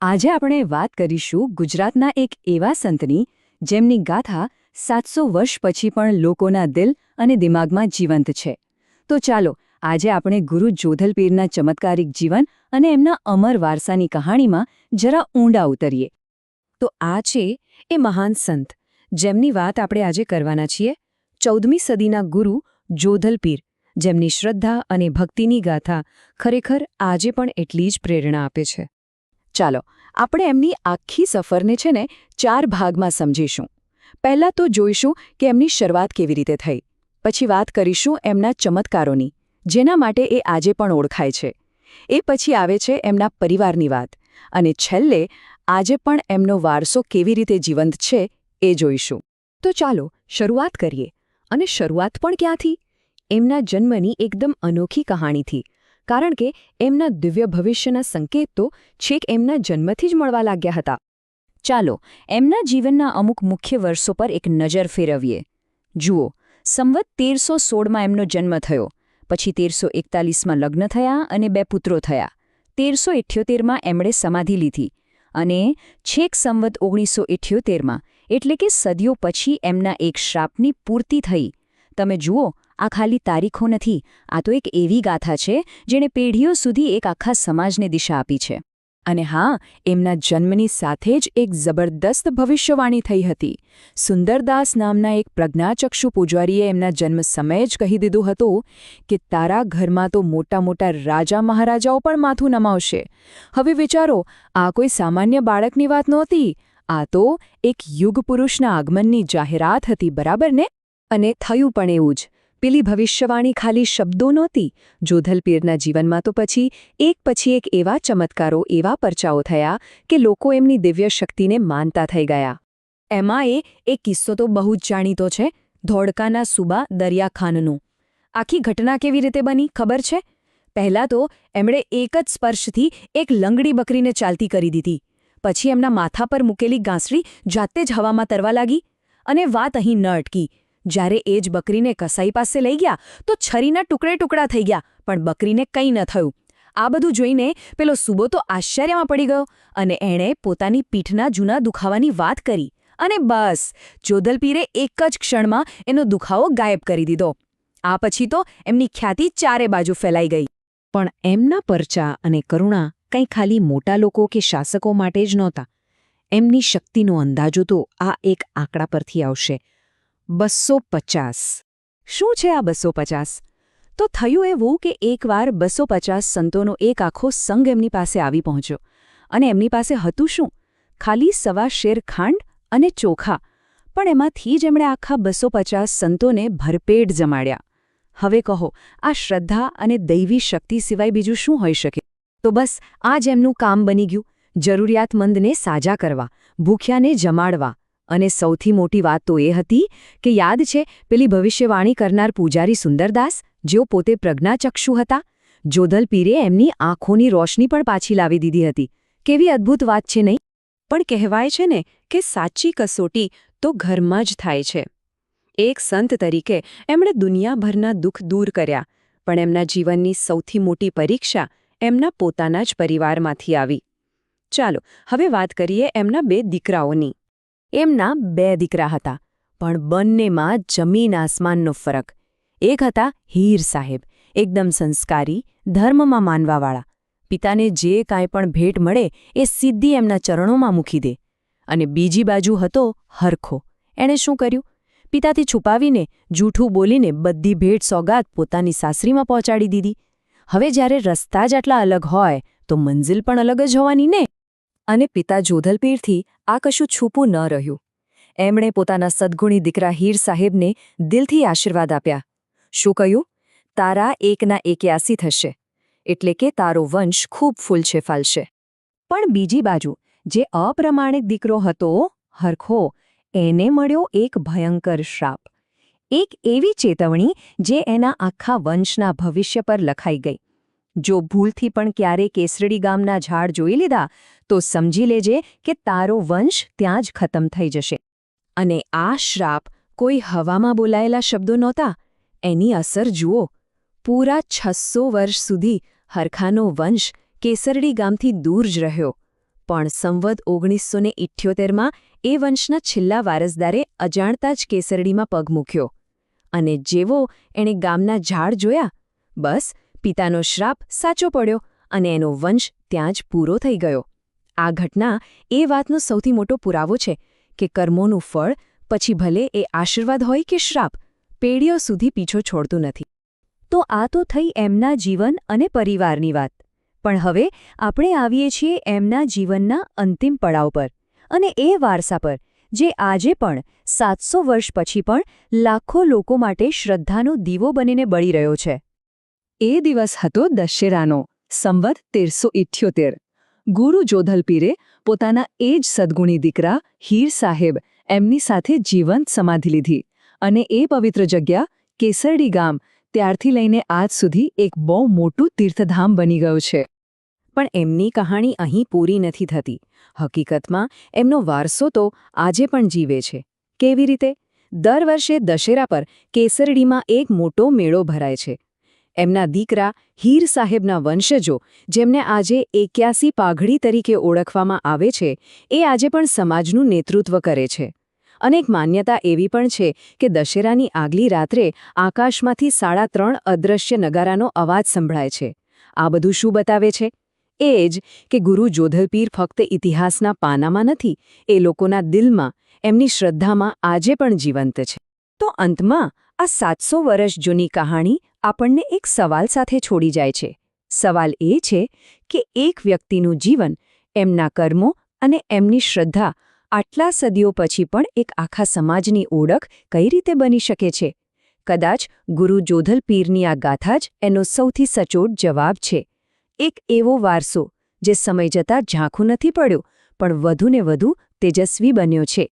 આજે આપણે વાત કરીશું ગુજરાતના એક એવા સંતની જેમની ગાથા સાતસો વર્ષ પછી પણ લોકોના દિલ અને દિમાગમાં જીવંત છે. તો ચાલો, આજે આપણે ગુરુ જોધલપીરના ચમત્કારિક જીવન અને એમના અમર વારસાની કહાણીમાં જરા ઊંડા ઉતરીએ. તો આ છે એ મહાન સંત, જેમની વાત આપણે આજે કરવાના છીએ, ચૌદમી સદીના ગુરુ જોધલપીર, જેમની શ્રદ્ધા અને ભક્તિની ગાથા ખરેખર આજે પણ એટલી જ પ્રેરણા આપે છે. ચાલો, આપણે એમની આખી સફરને છે ને ચાર ભાગમાં સમજીશું. પહેલાં તો જોઈશું કે એમની શરૂઆત કેવી રીતે થઈ. પછી વાત કરીશું એમના ચમત્કારોની, જેના માટે એ આજે પણ ઓળખાય છે. એ પછી આવે છે એમના પરિવારની વાત, અને છેલ્લે આજે પણ એમનો વારસો કેવી રીતે જીવંત છે એ જોઈશું. તો ચાલો, શરૂઆત કરીએ. અને શરૂઆત પણ ક્યાંથી? એમના જન્મની એકદમ અનોખી કહાણીથી. કારણ કે એમના દિવ્ય ભવિષ્યના સંકેત તો છેક એમના જન્મથી જ મળવા લાગ્યા હતા. ચાલો, એમના જીવનના અમુક મુખ્ય વર્ષો પર એક નજર ફેરવીએ. જુઓ, સંવત તેરસો સોળમાં એમનો જન્મ થયો, પછી તેરસો એકતાલીસમાં લગ્ન થયા અને બે પુત્રો થયા. તેરસો ઇઠ્યોતેરમાં એમણે સમાધિ લીધી અને છેક સંવત ઓગણીસો ઇઠ્યોતેરમાં, એટલે કે સદીઓ પછી એમના એક શ્રાપની પૂર્તિ થઈ. તમે જુઓ આ ખાલી તારીખો નથી, આ તો એક એવી ગાથા છે, જેણે પેઢીઓ સુધી એક આખા સમાજને દિશા આપી છે. અને હા, એમના જન્મની સાથે જ એક જબરદસ્ત ભવિષ્યવાણી થઈ હતી. સુંદરદાસ નામના એક પ્રજ્ઞાચક્ષુ પૂજારીએ એમના જન્મ સમયે જ કહી દીધું હતું કે તારા ઘરમાં તો મોટા મોટા રાજા મહારાજાઓ પણ માથું નમાવશે. હવે વિચારો, આ કોઈ સામાન્ય બાળકની વાત નહોતી. આ તો એક યુગપુરુષના આગમનની જાહેરાત હતી, બરાબર ને? અને થયું પણ એવું જ. પેલી ભવિષ્યવાણી ખાલી શબ્દો નહોતી. જોધલપીરના જીવનમાં તો પછી, એક પછી એક એવા ચમત્કારો, એવા પરચાઓ થયા કે લોકો એમની દિવ્ય શક્તિને માનતા થઈ ગયા. એમાં એ એક કિસ્સો તો બહુ જ જાણીતો છે, ધોળકાના સુબા દરિયાખાનનું. આખી ઘટના કેવી રીતે બની, ખબર છે? પહેલાં તો એમણે એક જ સ્પર્શથી એક લંગડી બકરીને ચાલતી કરી દીધી. પછી એમના માથા પર મૂકેલી ગાંસડી જાતે જ હવામાં તરવા લાગી અને વાત અહીં ન અટકી. જ્યારે એ જ બકરીને કસાઈ પાસે લઈ ગયા, તો છરીના ટુકડે ટુકડા થઈ ગયા, પણ બકરીને કંઈ ન થયું. આ બધું જોઈને પેલો સુબો તો આશ્ચર્યમાં પડી ગયો અને એણે પોતાની પીઠના જૂના દુખાવાની વાત કરી અને બસ જોધલપીરે એક જ ક્ષણમાં એનો દુખાવો ગાયબ કરી દીધો. આ પછી તો એમની ખ્યાતિ ચારે બાજુ ફેલાઈ ગઈ. પણ એમના પરચા અને કરુણા કંઈ ખાલી મોટા લોકો કે શાસકો માટે જ નહોતા. એમની શક્તિનો અંદાજો તો આ એક આંકડા પરથી આવશે. બસો પચાસ. શું છે આ બસો પચાસ? તો થયું એવું કે એકવાર બસો પચાસ સંતોનો એક આખો સંઘ એમની પાસે આવી પહોંચ્યો. અને એમની પાસે હતું શું? ખાલી સવા શેર ખાંડ અને ચોખા. પણ એમાંથી જ એમણે આખા બસો પચાસ સંતોને ભરપેટ જમાડ્યા. હવે કહો, આ શ્રદ્ધા અને દૈવી શક્તિ સિવાય બીજું શું હોઈ શકે? તો બસ, આ જ એમનું કામ બની ગયું. જરૂરિયાતમંદને સાજા કરવા, ભૂખ્યાને જમાડવા. અને સૌથી મોટી વાત તો એ હતી કે યાદ છે પેલી ભવિષ્યવાણી કરનાર પૂજારી સુંદરદાસ, જેઓ પોતે પ્રજ્ઞાચક્ષુ હતા. જોધલપીરે એમની આંખોની રોશની પણ પાછી લાવી દીધી હતી. કેવી અદ્ભુત વાત છે નહીં? પણ કહેવાય છે ને કે સાચી કસોટી તો ઘરમાં જ થાય છે. એક સંત તરીકે એમણે દુનિયાભરના દુઃખ દૂર કર્યા, પણ એમના જીવનની સૌથી મોટી પરીક્ષા એમના પોતાના જ પરિવારમાંથી આવી. ચાલો, હવે વાત કરીએ એમના બે દીકરાઓની. એમના બે દીકરા હતા, પણ બંનેમાં જમીન આસમાનનો ફરક. એક હતા હીર સાહેબ, એકદમ સંસ્કારી, ધર્મમાં માનવાવાળા. પિતાને જે કાંઈ પણ ભેટ મળે એ સીધી એમના ચરણોમાં મૂકી દે. અને બીજી બાજુ હતો હરખો. એણે શું કર્યું? પિતાથી છુપાવીને, જૂઠું બોલીને બધી ભેટ સોગાત પોતાની સાસરીમાં પહોંચાડી દીધી. હવે જ્યારે રસ્તા જ આટલા અલગ હોય, તો મંઝિલ પણ અલગ જ હોવાની ને? અને પિતા જોધલપીરથી આ કશું છૂપું ન રહ્યું. એમણે પોતાના સદગુણી દીકરા હીર સાહેબને દિલથી આશીર્વાદ આપ્યા. શું કહ્યું? તારા એકના એક્યાસી થશે, એટલે કે તારો વંશ ખૂબ ફૂલશે ફાલશે પણ બીજી બાજુ, જે અપ્રમાણિક દીકરો હતો, હરખો, એને મળ્યો એક ભયંકર શ્રાપ. એક એવી ચેતવણી જે એના આખા વંશના ભવિષ્ય પર લખાઈ ગઈ. જો ભૂલથી પણ ક્યારે કેસરડી ગામના ઝાડ જોઈ લીધા, તો સમજી લેજે કે તારો વંશ ત્યાં જ ખતમ થઈ જશે. અને આ શ્રાપ કોઈ હવામાં બોલાયેલા શબ્દો નહોતા. એની અસર જુઓ. પૂરા છસો વર્ષ સુધી હરખાનો વંશ કેસરડી ગામથી દૂર જ રહ્યો. પણ સંવદ ઓગણીસો ને ઇઠ્યોતેરમાં એ વંશના છેલ્લા વારસદારે અજાણતા જ કેસરડીમાં પગ મૂક્યો. અને જેવો એણે ગામના ઝાડ જોયા, બસ પિતાનો શ્રાપ સાચો પડ્યો અને એનો વંશ ત્યાં જ પૂરો થઈ ગયો. આ ઘટના એ વાતનો સૌથી મોટો પુરાવો છે કે કર્મોનું ફળ પછી ભલે એ આશીર્વાદ હોય કે શ્રાપ, પેઢીઓ સુધી પીછો છોડતું નથી. તો આ તો થઈ એમના જીવન અને પરિવારની વાત. પણ હવે આપણે આવીએ છીએ એમના જીવનના અંતિમ પડાવ પર અને એ વારસા પર, જે આજે પણ, સાતસો વર્ષ પછી પણ, લાખો લોકો માટે શ્રદ્ધાનો દીવો બનીને બળી રહ્યો છે. એ દિવસ હતો દશેરાનો, સંવત તેરસો ઇઠ્યોતેર. ગુરુ જોધલપીરે પોતાના એ જ સદગુણી દીકરા હીર સાહેબ એમની સાથે જીવંત સમાધિ લીધી અને એ પવિત્ર જગ્યા કેસરડી ગામ ત્યારથી લઈને આજ સુધી એક બહુ મોટું તીર્થધામ બની ગયું છે. પણ એમની કહાણી અહીં પૂરી નથી થતી. હકીકતમાં એમનો વારસો તો આજે પણ જીવે છે. કેવી રીતે? દર વર્ષે દશેરા પર કેસરડીમાં એક મોટો મેળો ભરાય છે. એમના દીકરા હીર સાહેબના વંશજો, જેમને આજે એક્યાસી પાઘડી તરીકે ઓળખવામાં આવે છે, એ આજે પણ સમાજનું નેતૃત્વ કરે છે. અનેક માન્યતા એવી પણ છે કે દશેરાની આગલી રાત્રે આકાશમાંથી સાડા ત્રણ અદૃશ્ય નગારાનો અવાજ સંભળાય છે. આ બધું શું બતાવે છે? એ જ કે ગુરુ જોધલપીર ફક્ત ઇતિહાસના પાનામાં નથી, એ લોકોના દિલમાં, એમની શ્રદ્ધામાં આજે પણ જીવંત છે. તો અંતમાં આ સાતસો વર્ષ જૂની કહાણી આપણને એક સવાલ સાથે છોડી જાય છે. સવાલ એ છે કે એક વ્યક્તિનું જીવન, એમના કર્મો અને એમની શ્રદ્ધા આટલા સદીઓ પછી પણ એક આખા સમાજની ઓળખ કઈ રીતે બની શકે છે? કદાચ ગુરુ જોધલ પીરની આ ગાથા જ એનો સૌથી સચોટ જવાબ છે. એક એવો વારસો જે સમય જતાં ઝાંખું નથી પડ્યો, પણ વધુને વધુ તેજસ્વી બન્યો છે.